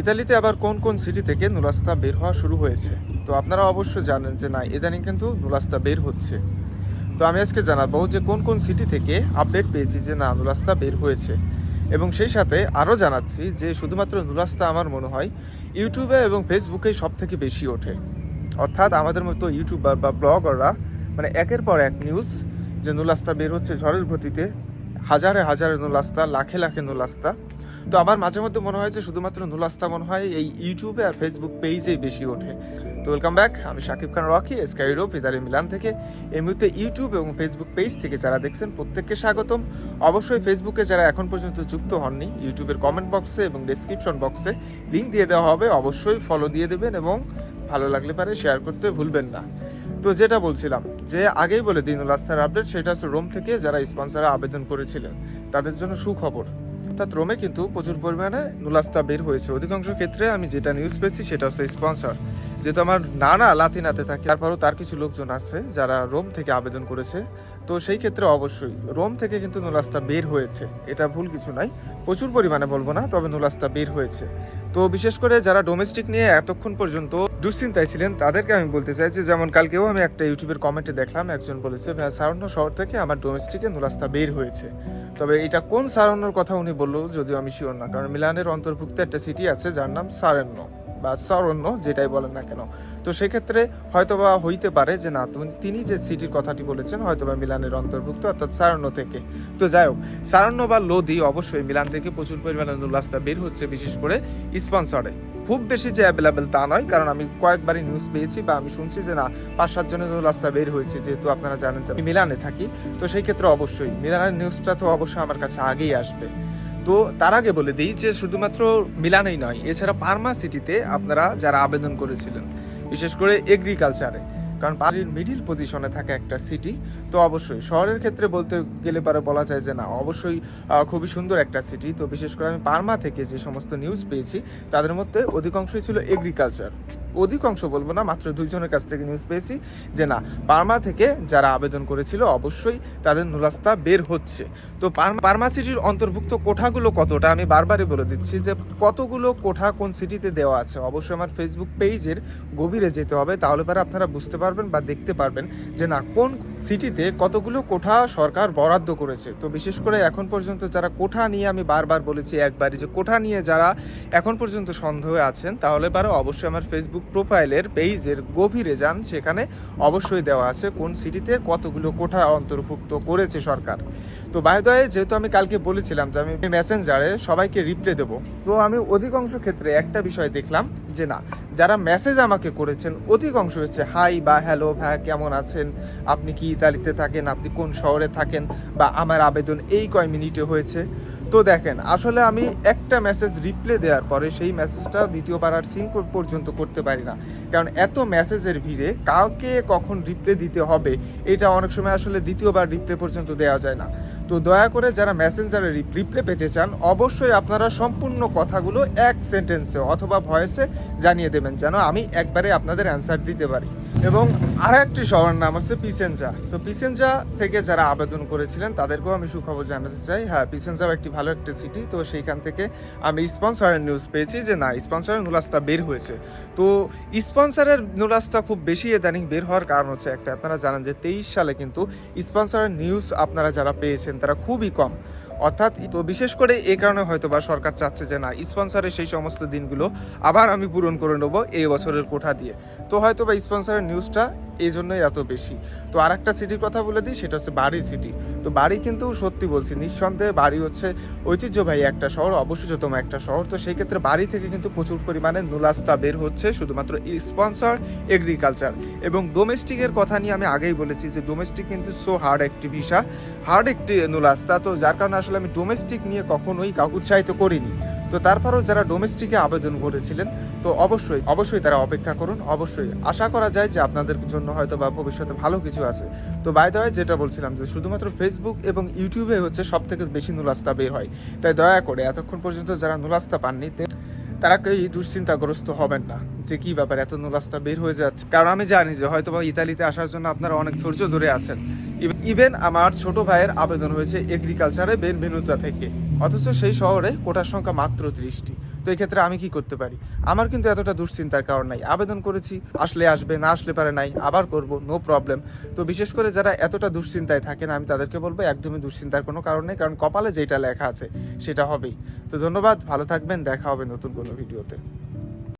ইতালিতে আবার কোন কোন সিটি থেকে নুলাস্তা বের হওয়া শুরু হয়েছে? তো আপনারা অবশ্য জানেন যে না, ইদানিং কিন্তু নুলাস্তা বের হচ্ছে। তো আমি আজকে জানাব যে কোন কোন সিটি থেকে আপডেট পেয়েছি যে না, নুলাস্তা বের হয়েছে। এবং সেই সাথে আরও জানাচ্ছি যে শুধুমাত্র নুলাস্তা আমার মনে হয় ইউটিউবে এবং ফেসবুকে সব থেকে বেশি ওঠে। অর্থাৎ আমাদের মতো ইউটিউবার বা ব্লগাররা মানে একের পর এক নিউজ যে নুলাস্তা বের হচ্ছে ঝড়ের গতিতে, হাজারে হাজারে নুলাস্তা, লাখে লাখে নুলাস্তা তো আমার মাঝে মধ্যে মনে হয় যে শুধুমাত্র নুলাস্তা মনে হয় এই ইউটিউবে আর ফেসবুক পেজেই বেশি ওঠে। তো ওয়েলকাম ব্যাক আমি শাকিব খান রকি স্কাইরো ইতালি মিলান থেকে। এই মুহূর্তে ইউটিউব এবং ফেসবুক পেজ থেকে যারা দেখছেন, প্রত্যেককে স্বাগতম। অবশ্যই ফেসবুকে যারা এখন পর্যন্ত যুক্ত হননি ইউটিউবের কমেন্ট বক্সে এবং ডেসক্রিপশন বক্সে লিঙ্ক দিয়ে দেওয়া হবে। অবশ্যই ফলো দিয়ে দেবেন এবং ভালো লাগলে পারে শেয়ার করতে ভুলবেন না। তো যেটা বলছিলাম, যে আগেই বলে দিন উল্লাস্তার আপডেট সেটা হচ্ছে রোম থেকে যারা স্পন্সরে আবেদন করেছিলেন, তাদের জন্য সুখবর। অর্থাৎ রোমে কিন্তু প্রচুর পরিমাণে নুলাস্তা বের হয়েছে। অধিকাংশ ক্ষেত্রে আমি যেটা নিউজ পেয়েছি সেটা হচ্ছে স্পন্সর যেহেতু আমার নানা লাতিনাতে থাকে, তারপরও তার কিছু লোকজন আছে যারা রোম থেকে আবেদন করেছে। তো সেই ক্ষেত্রে অবশ্যই, রোম থেকে কিন্তু নুলাস্তা বের হয়েছে। এটা ভুল কিছু নাই প্রচুর পরিমাণে বলব না, তবে নুলাস্তা বের হয়েছে। তো বিশেষ করে যারা ডোমেস্টিক নিয়ে এতক্ষণ পর্যন্ত দুশ্চিন্তায় ছিলেন, তাদেরকে আমি বলতে চাই যে যেমন কালকেও আমি একটা ইউটিউবের কমেন্টে দেখলাম, একজন বলেছে সারণ্য শহর থেকে আমার ডোমেস্টিকে নুলাস্তা বের হয়েছে। তবে এটা কোন সারণ্যর কথা উনি বলল, যদিও আমি শিওর না, কারণ মিলানের অন্তর্ভুক্ত একটা সিটি আছে, যার নাম সারণ্য, বা সারণ্য, যেটাই বলেন না কেন। তো সেক্ষেত্রে হয়তোবা হইতে পারে যে, না, তুমি, তিনি যে সিটির কথাটি বলেছেন, হয়তোবা মিলানের অন্তর্ভুক্ত, অর্থাৎ সারণ্য থেকে। তো যাই হোক, সারণ্য বা লোদি অবশ্যই মিলান থেকে প্রচুর পরিমাণে নুলাস্তা বের হচ্ছে, বিশেষ করে স্পন্সরে খুব বেশি যে অ্যাভেলেবেল তা নয়, কারণ আমি কয়েকবারই নিউজ পেয়েছি বা আমি শুনছি যে না, পাঁচ সাতজনের জনের রাস্তা বের হয়েছে, যেহেতু আপনারা জানেন যে আমি মিলানে থাকি। তো সেই ক্ষেত্রে অবশ্যই, মিলানের নিউজটা তো অবশ্যই আমার কাছে আগেই আসবে। তো তার আগে বলে দিই যে শুধুমাত্র মিলানেই নয়, এছাড়া পার্মা সিটিতে আপনারা যারা আবেদন করেছিলেন, বিশেষ করে এগ্রিকালচারে কারণ বাড়ির মিডিল পজিশনে থাকে একটা সিটি তো অবশ্যই শহরের ক্ষেত্রে বলতে গেলে পারে বলা যায় যে না, অবশ্যই খুবই সুন্দর একটা সিটি তো বিশেষ করে আমি পার্মা থেকে যে সমস্ত নিউজ পেয়েছি, তাদের মধ্যে অধিকাংশই ছিল এগ্রিকালচার অধিকাংশ বলব না, মাত্র দুইজনের কাছ থেকে নিউজ পেয়েছি যে না, পার্মা থেকে যারা আবেদন করেছিল, অবশ্যই তাদের নুলাস্তা বের হচ্ছে। তো পার্মা সিটির অন্তর্ভুক্ত কোঠাগুলো কতটা, আমি বারবারই বলে দিচ্ছি যে কতগুলো কোঠা কোন সিটিতে দেওয়া আছে, অবশ্যই আমার ফেসবুক পেজের গভীরে যেতে হবে, তাহলে পরে আপনারা বুঝতে পারবেন বা দেখতে পারবেন যে না, কোন সিটিতে কতগুলো কোঠা সরকার বরাদ্দ করেছে। তো বিশেষ করে এখন পর্যন্ত যারা কোঠা নিয়ে আমি বারবার বলেছি একবারই যে কোঠা নিয়ে যারা এখন পর্যন্ত সন্দেহে আছেন, তাহলে পারে অবশ্যই আমার ফেসবুক প্রোফাইলের পেজের গভীরে যান। সেখানে অবশ্যই দেওয়া আছে কোন সিটিতে কতগুলো কোঠা অন্তর্ভুক্ত করেছে সরকার। তো বায়দয়ে যেহেতু আমি কালকে বলেছিলাম যে আমি মেসেঞ্জারে সবাইকে রিপ্লে দেবো, তো আমি অধিকাংশ ক্ষেত্রে একটা বিষয় দেখলাম যে না, যারা মেসেজ আমাকে করেছেন, অধিকাংশ হচ্ছে হাই বা হ্যালো ভাই কেমন আছেন? আপনি কি ইতালিতে থাকেন? আপনি কোন শহরে থাকেন? বা আমার আবেদন এই কয় মিনিটে হয়েছে? তো দেখেন, আসলে আমি একটা মেসেজ রিপ্লে দেওয়ার পরে সেই মেসেজটা দ্বিতীয়বার আর সিন পর্যন্ত করতে পারি না। কারণ এত মেসেজের ভিড়ে কাউকে কখন রিপ্লে দিতে হবে, এটা অনেক সময় আসলে দ্বিতীয়বার রিপ্লে পর্যন্ত দেওয়া যায় না। তো দয়া করে যারা মেসেঞ্জারে রিপ্লে পেতে চান, অবশ্যই আপনারা সম্পূর্ণ কথাগুলো এক সেন্টেন্সে অথবা ভয়েসে জানিয়ে দেবেন যেন আমি একবারে আপনাদের অ্যান্সার দিতে পারি। এবং আর একটি শহরের নাম হচ্ছে পিসেঞ্জা। তো পিসেঞ্জা থেকে যারা আবেদন করেছিলেন, তাদেরকেও আমি সুখবর জানাতে চাই। হ্যাঁ পিসেঞ্জাও একটি ভালো একটা সিটি তো সেইখান থেকে আমি স্পন্সরের নিউজ পেয়েছি যে না স্পন্সরের নুলাস্তা বের হয়েছে। তো স্পন্সরের নুলাস্তা খুব বেশি ইদানিং বের হওয়ার কারণ হচ্ছে একটা। আপনারা জানেন যে তেইশ সালে কিন্তু স্পন্সরের নিউজ আপনারা যারা পেয়েছেন, তারা খুবই কম। অর্থাৎ তো বিশেষ করে এই কারণে হয়তো বা সরকার চাচ্ছে যে না স্পন্সরের সেই সমস্ত দিনগুলো আবার আমি পূরণ করে নেব এই বছরের কোঠা দিয়ে। তো হয়তো বা স্পন্সরের নিউজটা এই জন্যই এত বেশি। তো আর একটা সিটির কথা বলে দিই, সেটা হচ্ছে বাড়ি সিটি তো বাড়ি কিন্তু সত্যি বলছি, নিঃসন্দেহে বাড়ি হচ্ছে ঐতিহ্যবাহী একটা শহর অবশ্যতম একটা শহর। তো সেই ক্ষেত্রে বাড়ি থেকে কিন্তু প্রচুর পরিমাণে নুলাস্তা বের হচ্ছে, শুধুমাত্র স্পন্সর এগ্রিকালচার এবং ডোমেস্টিকের কথা নিয়ে আমি আগেই বলেছি যে ডোমেস্টিক কিন্তু সো হার্ড একটি ভিসা হার্ড একটি নুলাস্তা। তো যার কারণে আসলে আমি ডোমেস্টিক নিয়ে কখনোই উৎসাহিত করিনি। তো তারপরেও যারা ডোমেস্টিকে আবেদন করেছিলেন, তো অবশ্যই অবশ্যই তারা অপেক্ষা করুন। অবশ্যই আশা করা যায় যে আপনাদের জন্য হয়তো বা ভবিষ্যতে ভালো কিছু আছে। তো বাই দয় যেটা বলছিলাম যে শুধুমাত্র ফেসবুক এবং ইউটিউবে হচ্ছে সব থেকে বেশি নুলাস্তা বের হয়। তাই দয়া করে এতক্ষণ পর্যন্ত যারা নুলাস্তা পাননি তারা কেউই দুশ্চিন্তাগ্রস্ত হবেন না যে কি ব্যাপার এত নুলাস্তা বের হয়ে যাচ্ছে। কারণ আমি জানি যে হয়তো বা ইতালিতে আসার জন্য আপনারা অনেক ধৈর্য ধরে আছেন। ইভেন আমার ছোট ভাইয়ের আবেদন হয়েছে এগ্রিকালচারে বেনভেনুতা থেকে। অথচ সেই শহরে কোটার সংখ্যা মাত্র ত্রিশটি। তো এই ক্ষেত্রে আমি কি করতে পারি? আমার কিন্তু এতটা দুশ্চিন্তার কারণ নাই। আবেদন করেছি, আসলে আসবে, না আসলে পারে নাই, আবার করব নো প্রবলেম তো বিশেষ করে যারা এতটা দুশ্চিন্তায় থাকেন, আমি তাদেরকে বলব, একদমই দুশ্চিন্তার কোনো কারণ নেই, কারণ কপালে যেটা লেখা আছে, সেটা হবেই। তো ধন্যবাদ, ভালো থাকবেন, দেখা হবে নতুন কোনো ভিডিওতে